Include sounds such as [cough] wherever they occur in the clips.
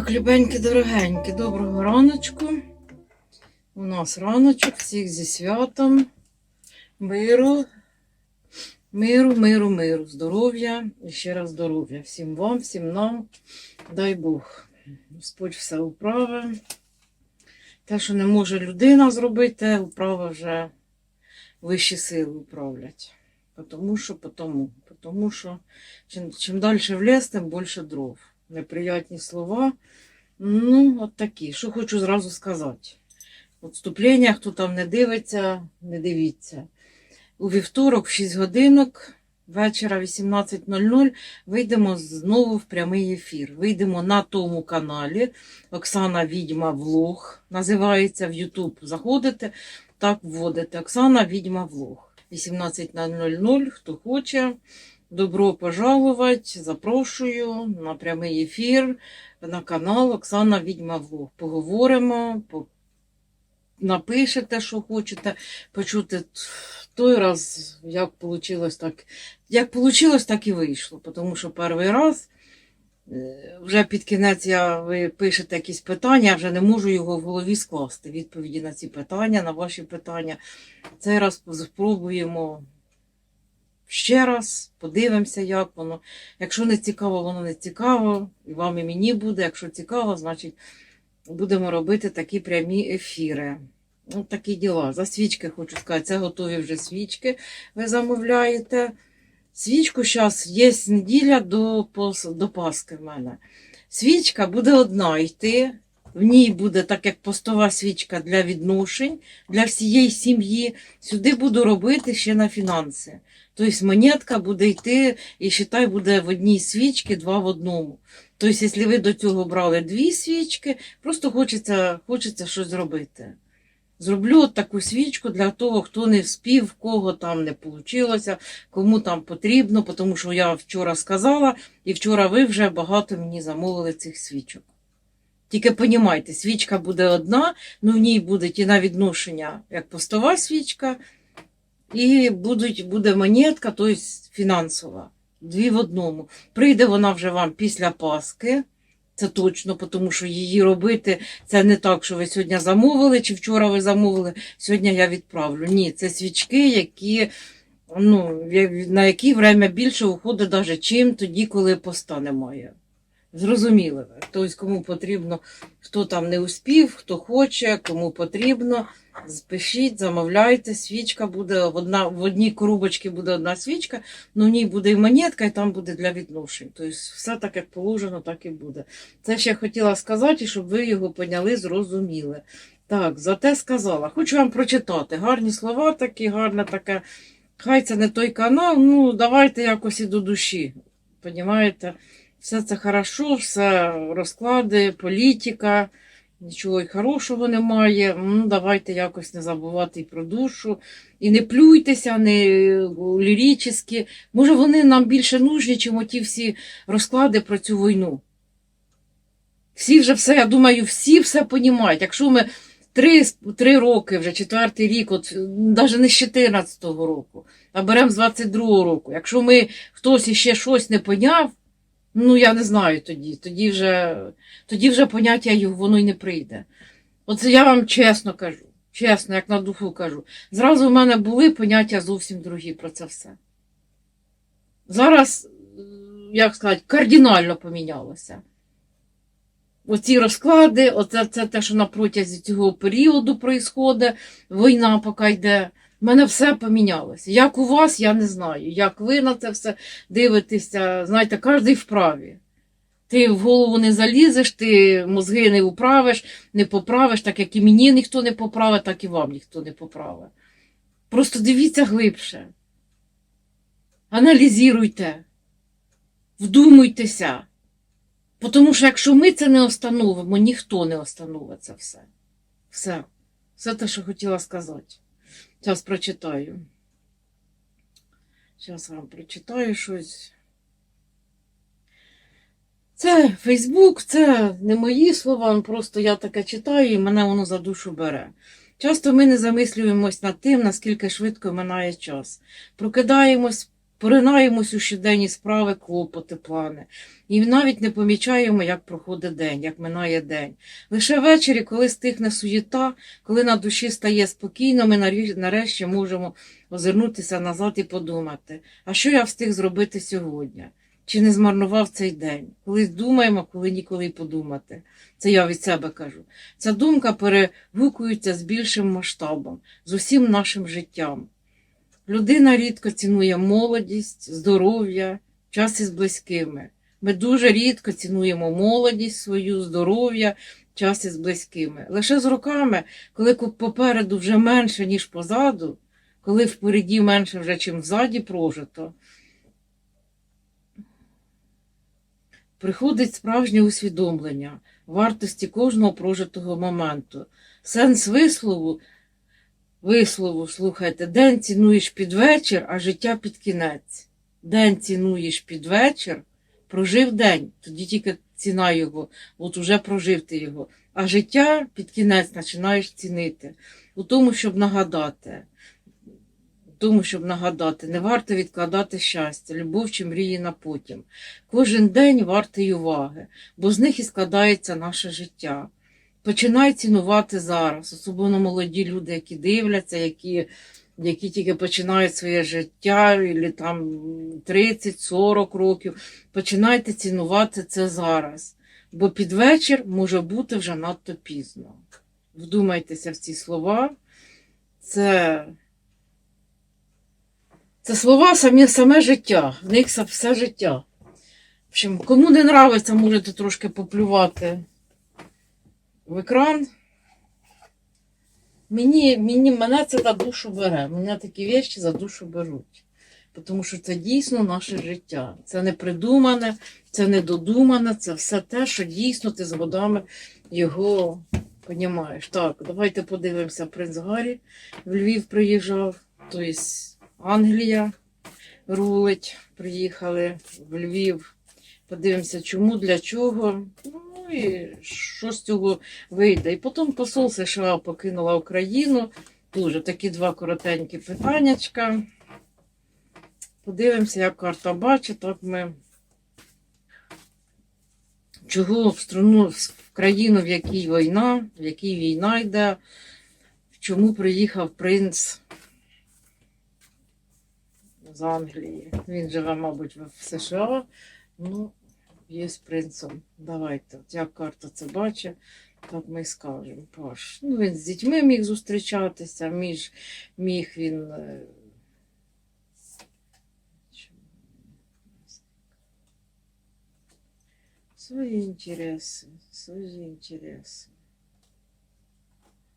Так, любенькі, дорогенькі, доброго раночку. У нас раночок, всіх зі святом, миру, миру, миру, миру, здоров'я і ще раз здоров'я. Всім вам, всім нам, дай Бог. Господь все управи. Те, що не може людина зробити, управа вже вищі сили управлять. Потому що, потому, потому що чим, чим далі в ліс, тим більше дров. Неприятні слова. Ну, от такі. Що хочу зразу сказати. Отступлення, хто там не дивиться, не дивіться. У вівторок, в 6 годинок, вечора 18.00, вийдемо знову в прямий ефір. Вийдемо на тому каналі Оксана Відьма Влог. Називається в Ютуб. Заходите, так вводите. Оксана Відьма Влог. 18.00, хто хоче. Добро пожаловать, запрошую на прямий ефір на канал Оксана Відьма Влог. Поговоримо, по... напишете, що хочете почути той раз, як вийшло, так, як вийшло, так і вийшло. Тому що перший раз е, вже під кінець я, ви пишете якісь питання, я вже не можу його в голові скласти. Відповіді на ці питання, на ваші питання. Цей раз спробуємо ще раз, подивимося, як воно. Якщо не цікаво, воно не цікаво. І вам і мені буде. Якщо цікаво, значить будемо робити такі прямі ефіри. Ось такі діла. За свічки хочу сказати, це готові вже свічки. Ви замовляєте. Свічку зараз є неділя до, до Пасхи в мене. Свічка буде одна йти. В ній буде так як постова свічка для відношень, для всієї сім'ї. Сюди буду робити ще на фінанси. Тобто монетка буде йти і считай, буде в одній свічці два в одному. Тобто, якщо ви до цього брали дві свічки, просто хочеться, хочеться щось зробити. Зроблю от таку свічку для того, хто не вспів, в кого там не вийшло, кому там потрібно, тому що я вчора сказала, і вчора ви вже багато мені замовили цих свічок. Тільки понімайте, свічка буде одна, ну в ній будуть і на відношення як постова свічка, і будуть, буде монетка, тобто фінансова. Дві в одному. Прийде вона вже вам після Пасхи. Це точно, тому що її робити це не так, що ви сьогодні замовили, чи вчора ви замовили, сьогодні я відправлю. Ні, це свічки, які, ну, на які время більше уходить навіть чим тоді, коли поста немає. Зрозуміли. Тобто, кому потрібно, хто там не успів, хто хоче, кому потрібно, спишіть, замовляйте. Свічка буде одна, в одній коробочці буде одна свічка, ну в ній буде і монетка, і там буде для відношень. Тобто, все так, як положено, так і буде. Це ще хотіла сказати, щоб ви його поняли, зрозуміли. Так, зате сказала. Хочу вам прочитати. Гарні слова такі, гарне таке. Хай це не той канал, ну давайте якось і до душі. Понімаєте? Все це хорошо, все розклади, політика, нічого й хорошого немає. Ну, давайте якось не забувати і про душу. І не плюйтеся, не лірічні. Може, вони нам більше нужні, чим оті всі розклади про цю війну. Всі вже все, я думаю, всі все понімають. Якщо ми три, три роки, вже четвертий рік, от навіть не з 14-го року, а беремо з 22-го року. Якщо ми хтось іще щось не поняв, ну я не знаю тоді. Тоді вже, тоді вже поняття воно й не прийде. Оце я вам чесно кажу, чесно, як на духу кажу. Зразу в мене були поняття зовсім другі про це все. Зараз, е, як сказати, кардинально помінялося. Оці розклади, оце це те, що на протязі цього періоду проїсходить, війна поки йде. В мене все помінялося. Як у вас, я не знаю. Як ви на це все дивитеся, знаєте, кожен вправі. Ти в голову не залізеш, ти мозги не управиш, не поправиш, так як і мені ніхто не поправить, так і вам ніхто не поправить. Просто дивіться глибше. Аналізуйте, вдумуйтеся. Тому що якщо ми це не остановимо, ніхто не остановить це все. Все. Все те, що хотіла сказати. Зараз прочитаю. Зараз вам прочитаю щось. Це Фейсбук, це не мої слова, просто я таке читаю і мене воно за душу бере. Часто ми не замислюємось над тим, наскільки швидко минає час. Прокидаємось поринаємось у щоденні справи, клопоти, плани. І навіть не помічаємо, як проходить день, як минає день. Лише ввечері, коли стихне суєта, коли на душі стає спокійно, ми нарешті можемо озирнутися назад і подумати, а що я встиг зробити сьогодні? Чи не змарнував цей день? Колись думаємо, коли ніколи подумати. Це я від себе кажу. Ця думка перегукується з більшим масштабом, з усім нашим життям. Людина рідко цінує молодість, здоров'я, час із близькими. Ми дуже рідко цінуємо молодість свою, здоров'я, час із близькими. Лише з роками, коли попереду вже менше, ніж позаду, коли впереді менше вже, чим ззаді прожито, приходить справжнє усвідомлення вартості кожного прожитого моменту. Сенс вислову, вислову, слухайте, день цінуєш під вечір, а життя під кінець. День цінуєш під вечір, прожив день, тоді тільки ціна його, от уже прожив ти його. А життя під кінець починаєш цінити. У тому, щоб нагадати, у тому, щоб нагадати, не варто відкладати щастя, любов чи мрії на потім. Кожен день вартий уваги, бо з них і складається наше життя. Починай цінувати зараз, особливо молоді люди, які дивляться, які, які тільки починають своє життя, і там 30-40 років. Починайте цінувати це зараз, бо під вечір може бути вже надто пізно. Вдумайтеся в ці слова. Це, це слова самі, саме життя, в них все життя. В общем, кому не нравиться, можете трошки поплювати в екран. Мені, мені, мене це за душу бере. Мене такі вещі за душу беруть. Тому що це дійсно наше життя. Це не придумане, це не додумане, це все те, що дійсно ти з годами його понімаєш. Так, давайте подивимося. Принц Гаррі в Львів приїжджав, тобто Англія рулить, приїхали в Львів. Подивимося, чому, для чого. Ну і що з цього вийде. І потім посол США покинула Україну. Дуже такі два коротенькі питаннячка. Подивимося, як карта бачить, так ми. Чого в страну, в країну, в якій війна, в якій війна йде, чому приїхав принц з Англії. Він живе, мабуть, в США. Ну, є з принцем. Давайте, от як карта це бачить, так ми й скажемо. Паш. Ну, він з дітьми міг зустрічатися, між, міг він. е, Свої інтереси, свої інтереси.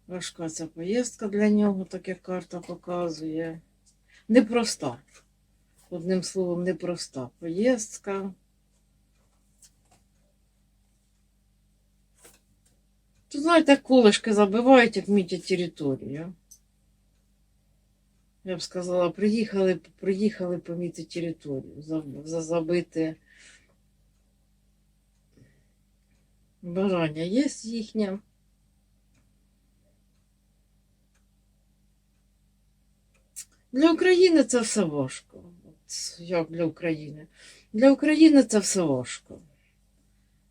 Важка ця поїздка для нього, так як карта показує. Непроста. Одним словом, непроста поїздка. Тут, знаєте, колишки забивають, як мітять територію. Я б сказала, приїхали, приїхали помітити територію, за- за- забити. Бажання є їхнє. Для України це все важко. От Як для України? Для України це все важко.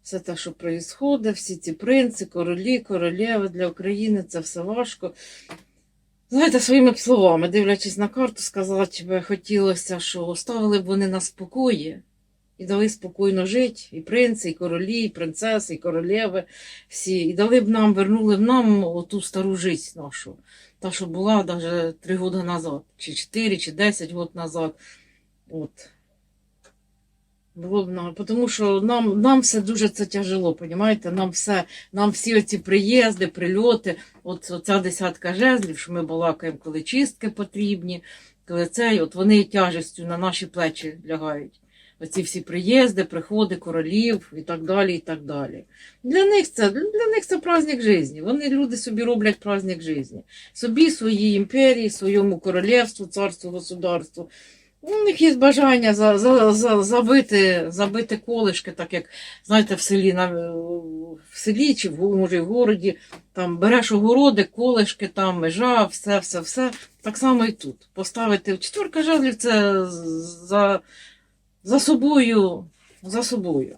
Все те, що відбувається, всі ці принци, королі, королеви для України це все важко. Знаєте, своїми б словами, дивлячись на карту, сказати би хотілося, що оставили б вони нас спокої і дали спокійно жити, і принци, і королі, і принцеси, і королеви всі, і дали б нам, вернули б нам оту стару життя нашу, та, що була навіть три роки назад, чи чотири, чи десять років назад. От. Нам, тому що нам, нам все дуже це тяжело, понімаєте? Нам все, нам всі оці приїзди, прильоти, от оця десятка жезлів, що ми балакаємо, коли чистки потрібні, коли цей, от вони тяжестю на наші плечі лягають. Оці всі приїзди, приходи королів і так далі, і так далі. Для них це, для них це праздник житті. Вони люди собі роблять праздник житті. Собі, своїй імперії, своєму королівству, царству, государству. У них є бажання за, за, за, забити, забити колишки, так як, знаєте, в селі, на, в селі чи в, може, в городі, там береш огороди, колишки, там межа, все, все, все. Так само і тут. Поставити четверка жезлів це за, за собою, за собою.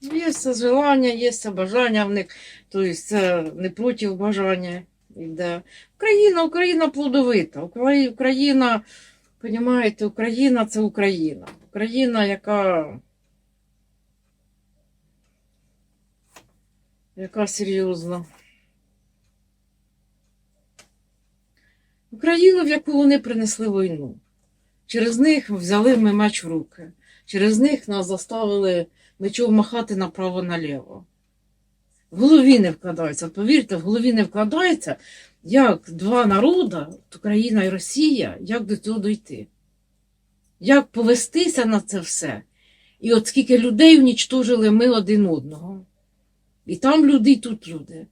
Є це желання, є це бажання в них, тобто це не проти бажання йде. Україна, Україна плодовита. Україна, розумієте, Україна це Україна. Україна, яка. Яка серйозна. Україну, в яку вони принесли війну. Через них взяли ми меч в руки. Через них нас заставили мечом махати направо-наліво. В голові не вкладається. Повірте, в голові не вкладається, як два народи, Україна і Росія, як до цього дойти. Як повестися на це все. І от скільки людей унічтожили ми один одного. І там люди, і тут люди.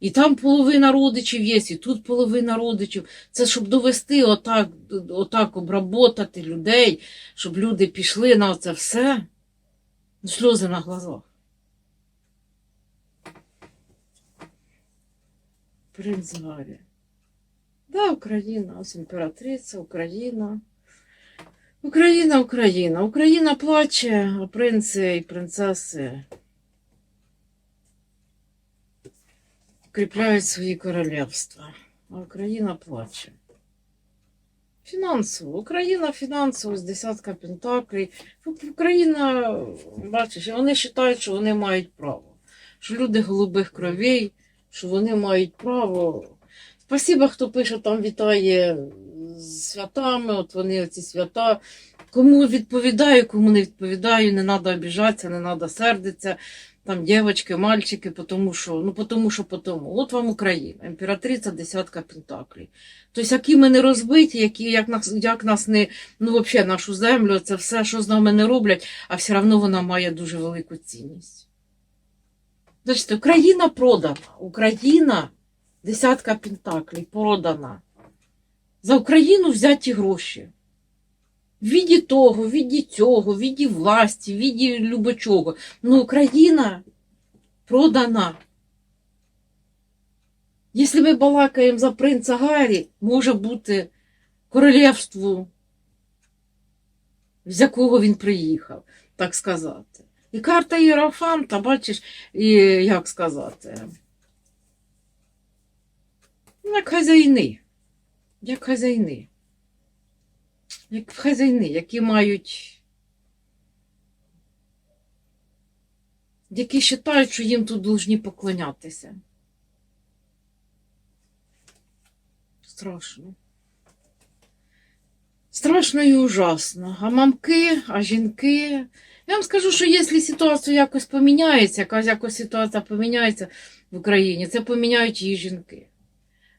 І там половина родичів є, і тут половина родичів. Це щоб довести отак, отак обработати людей, щоб люди пішли на це все. Сльози на глазах. Принц Гаррі. Да, Україна, ось імператриця, Україна. Україна, Україна. Україна плаче, а принци і принцеси укріпляють свої королівства. А Україна плаче. Фінансово. Україна фінансово з десятка пентаклей. Україна, бачиш, вони вважають, що вони мають право. Що люди голубих кровей, що вони мають право. Спасибо, хто пише, там вітає з святами, от вони оці свята. Кому відповідаю, кому не відповідаю, не треба обіжатися, не треба сердитися. Там дівчатки, мальчики, потому що, ну, потому що, потому. От вам Україна, імператриця десятка пентаклей. Тобто, які ми не розбиті, які, як, нас, як нас не, ну, взагалі, нашу землю, це все, що з нами не роблять, а все одно вона має дуже велику цінність. Бачите, Україна продана. Україна десятка пентаклей продана. За Україну взяті гроші. Віді того, віді цього, віді власті, віді любочого. Ну, Україна продана. Якщо ми балакаємо за принца Гаррі, може бути королівству, з якого він приїхав, так сказати. І карта Єрофанта, бачиш, і як сказати, як хазяїни, як хазяїни, як хазяїни, які мають, які вважають, що їм тут повинні поклонятися. Страшно. Страшно і ужасно. А мамки, а жінки. Я вам скажу, що якщо ситуація якось поміняється, якась якось ситуація поміняється в Україні, це поміняють її жінки.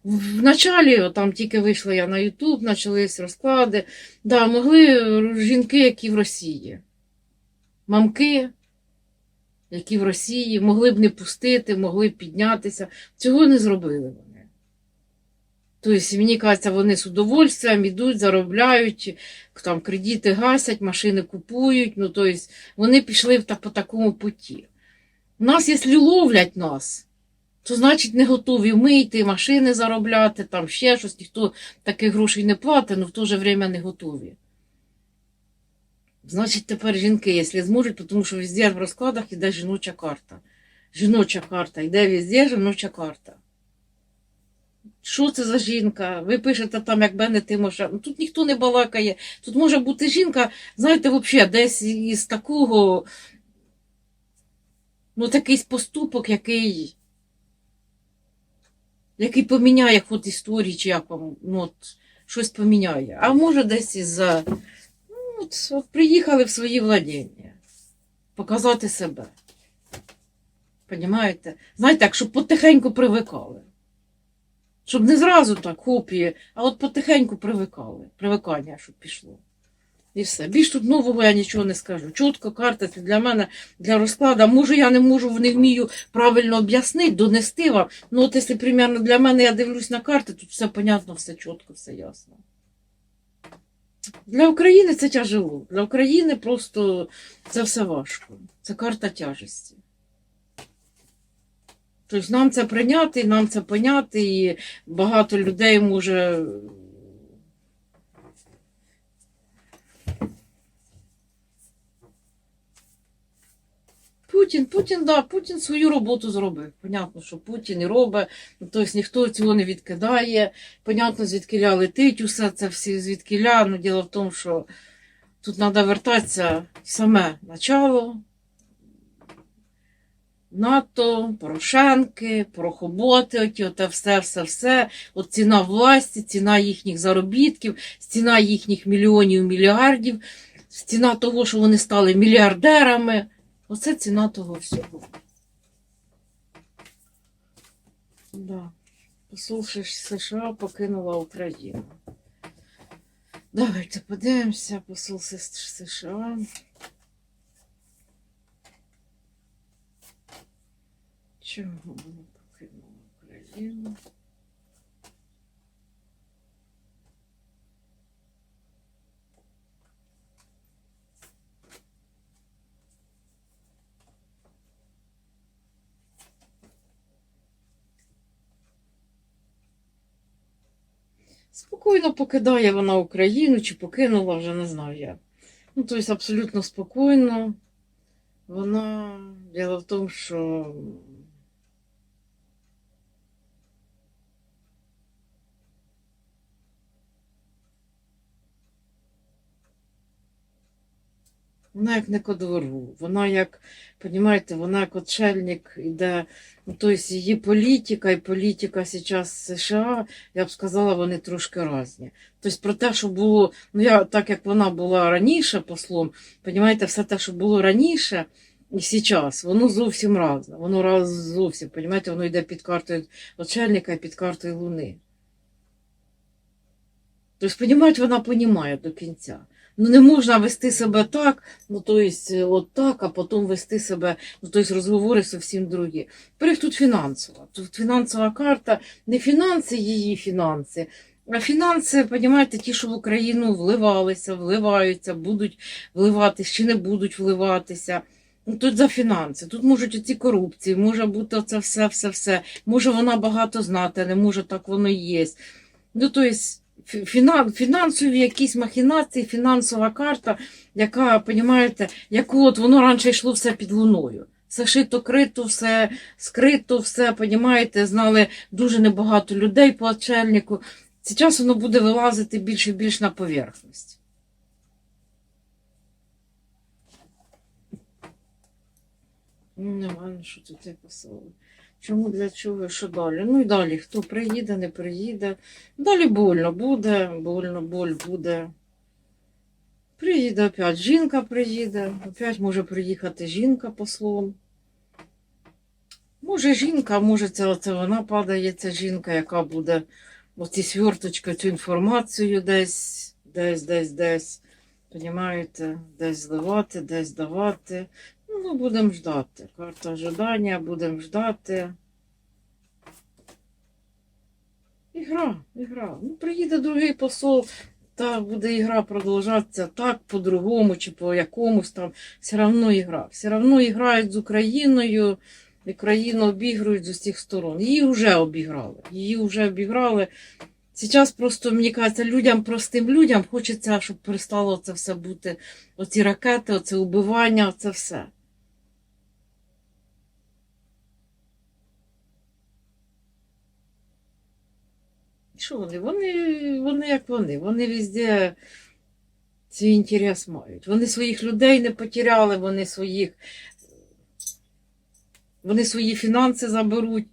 В в там тільки вийшла я на Ютуб, почались розклади. Да, могли жінки, які в Росії. Мамки, які в Росії, могли б не пустити, могли б піднятися. Цього не зробили вони. Тобто, мені кажеться, вони з удовольствием йдуть, заробляють, там кредити гасять, машини купують. Ну, тобто, вони пішли по такому путі. Нас, якщо ловлять нас, то значить не готові вмити, машини заробляти, там ще щось, ніхто таких грошей не платить, але в то же время не готові. Значить, тепер жінки, якщо зможуть, тому що везде в розкладах йде жіноча карта. Жіноча карта, йде везде жіноча карта. Що це за жінка? Ви пишете там, як Бене Тимоша. Ну, тут ніхто не балакає. Тут може бути жінка, знаєте, взагалі, десь із такого, ну, такий поступок, який, який поміняє ход історії, чи як вам, ну, от, щось поміняє. А може десь із-за, ну, от, от приїхали в свої владіння. Показати себе. Понімаєте? Знаєте, так, щоб потихеньку привикали. Щоб не зразу так копії, а от потихеньку привикали. Привикання, щоб пішло. І все. Більш тут нового я нічого не скажу. Чітко карта це для мене для розкладу. Може, я не можу, не вмію правильно об'яснити, донести вам. Ну, от якщо примерно для мене я дивлюсь на карти, тут все понятно, все чітко, все ясно. Для України це тяжело. Для України просто це все важко. Це карта тяжесті. Тобто нам це прийняти, нам це поняти, і багато людей може. Путін, Путін, да, Путін свою роботу зробив. Понятно, що Путін і робить, тобто ніхто цього не відкидає. Понятно, звідкиля летить усе це всі звідкиля. Ну, діло в тому, що тут треба вертатися в саме начало. НАТО, Порошенки, Порохоботи, оті, оте все, все, все. От ціна власті, ціна їхніх заробітків, ціна їхніх мільйонів, мільярдів, ціна того, що вони стали мільярдерами. Оце ціна того всього. Да. Послухай, США покинула Україну. Давайте подивимося, посол США. Чого вона покинула Україну? Спокійно покидає вона Україну, чи покинула, вже не знаю як. Ну, тобто абсолютно спокійно. Вона діло в тому, що Вона як не ко двору, вона як, розумієте, вона як отшельник іде, ну, тобто її політика і політика зараз США, я б сказала, вони трошки різні. Тобто про те, що було, ну я так як вона була раніше послом, розумієте, все те, що було раніше і зараз, воно зовсім разне. Воно раз зовсім, розумієте, воно йде під картою отшельника і під картою Луни. Тобто, розумієте, вона розуміє до кінця. Ну, не можна вести себе так, ну, то есть, от так, а потім вести себе, ну, то есть, розговори зовсім другі. Тепер тут фінансова. Тут фінансова карта, не фінанси, її фінанси, а фінанси, розумієте, ті, що в Україну вливалися, вливаються, будуть вливатися чи не будуть вливатися. Ну, тут за фінанси, тут можуть оці корупції, може бути оце все, все, все. Може вона багато знати, не може так воно і є. Ну, то есть, фінансові якісь махінації, фінансова карта, яка, понімаєте, яку от воно раніше йшло все під луною. Все шито, крито, все скрито, все, понімаєте, знали дуже небагато людей по очельнику. Зараз воно буде вилазити більше і більш на поверхність. Ну, немає, що тут я писала. Чому, для чого, що далі? Ну і далі, хто приїде, не приїде. Далі больно буде, больно, боль буде. Приїде опять жінка приїде, опять може приїхати жінка послом. Може жінка, може це оце вона падає, ця жінка, яка буде оці сверточки, цю інформацію десь, десь, десь, десь. Понімаєте, десь зливати, десь давати. Ну, будемо ждати. Карта ожидання, будемо ждати. Ігра, ігра. Ну, приїде другий посол, та буде ігра продовжатися так, по-другому чи по якомусь там. Все одно ігра. Все одно іграють з Україною, і країну обігрують з усіх сторон. Її вже обіграли. Її вже обіграли. Зараз просто, мені кажеться, людям, простим людям хочеться, щоб перестало це все бути. Оці ракети, оце убивання, оце все. Що вони? Вони, вони як вони. Вони везде свій інтерес мають. Вони своїх людей не потеряли, вони своїх. Вони свої фінанси заберуть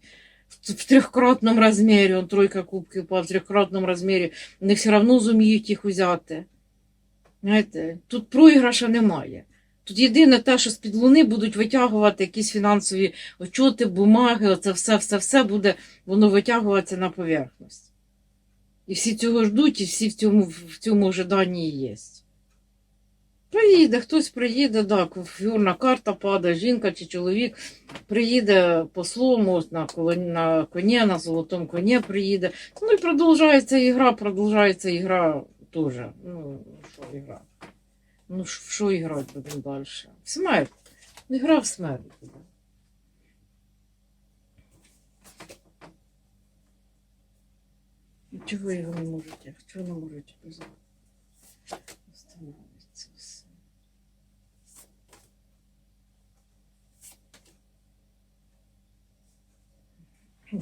в трьохкратному розмірі. Он тройка кубків упав в трьохкратному розмірі. Вони все одно зуміють їх взяти. Знаєте, тут проіграша немає. Тут єдине те, що з-під луни будуть витягувати якісь фінансові отчоти, бумаги, оце все, все, все буде воно витягуватися на поверхність. І всі цього ждуть, і всі в цьому, в цьому ожиданні є. Приїде, хтось приїде, так, фігурна карта падає, жінка чи чоловік приїде послом, ось на, на коні, на золотому коні приїде. Ну і продовжується ігра, продовжується ігра теж. Ну, що ігра. Ну, що іграти будемо далі? Смерть. Ну, гра в смерть Ну, Чого його не можуть? Чого не можуть Остановиться все.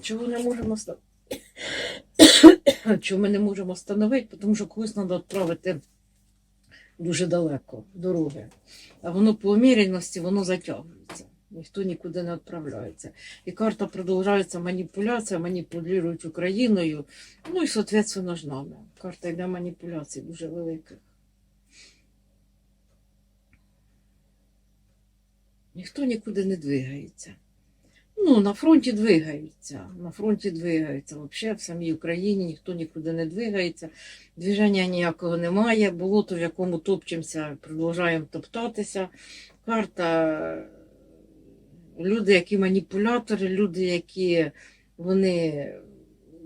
Чого не можемо остановити? [coughs] Чому ми не можемо встановити? Тому що когось треба відправити дуже далеко дороги. А воно по уміряності воно затягується. Ніхто нікуди не відправляється. І карта продовжується маніпуляція, маніпулюють Україною. Ну і, соответственно, ж нами. Карта йде маніпуляцій дуже великих. Ніхто нікуди не двигається. Ну, на фронті двигаються. На фронті двигаються. Взагалі в самій Україні ніхто нікуди не двигається. Движення ніякого немає. Болото, в якому топчемося, продовжуємо топтатися. Карта. Люди, які маніпулятори, люди, які вони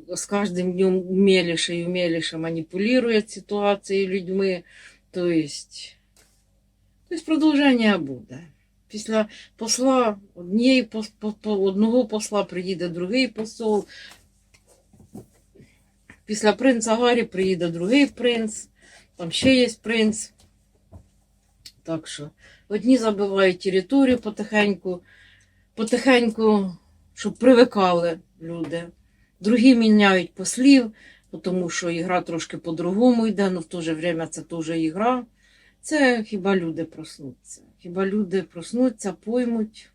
з кожним днем уміліше і уміліше маніпулюють ситуацією людьми. Тобто, тобто продовження буде. Після посла однієї одного посла приїде другий посол. Після принца Гаррі приїде другий принц, там ще є принц. Так що одні забивають територію потихеньку, потихеньку, щоб привикали люди. Другі міняють послів, тому що ігра трошки по-другому йде, але в то же время це теж ігра. Це хіба люди проснуться. Хіба люди проснуться, поймуть,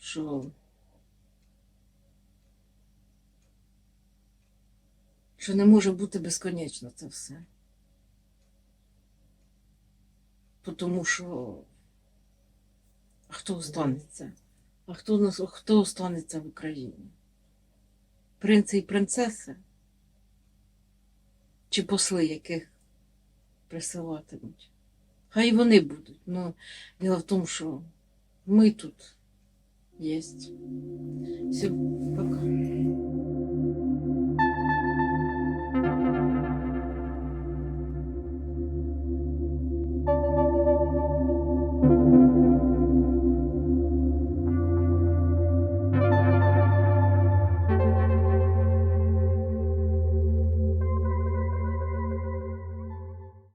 що, що не може бути безконечно це все. Тому що а хто останеться? А хто, нас- хто останеться в Україні? Принци і принцеси? Чи посли, яких присилатимуть? Хай вони будуть. Ну, діло в тому, що ми тут є. Все, пока.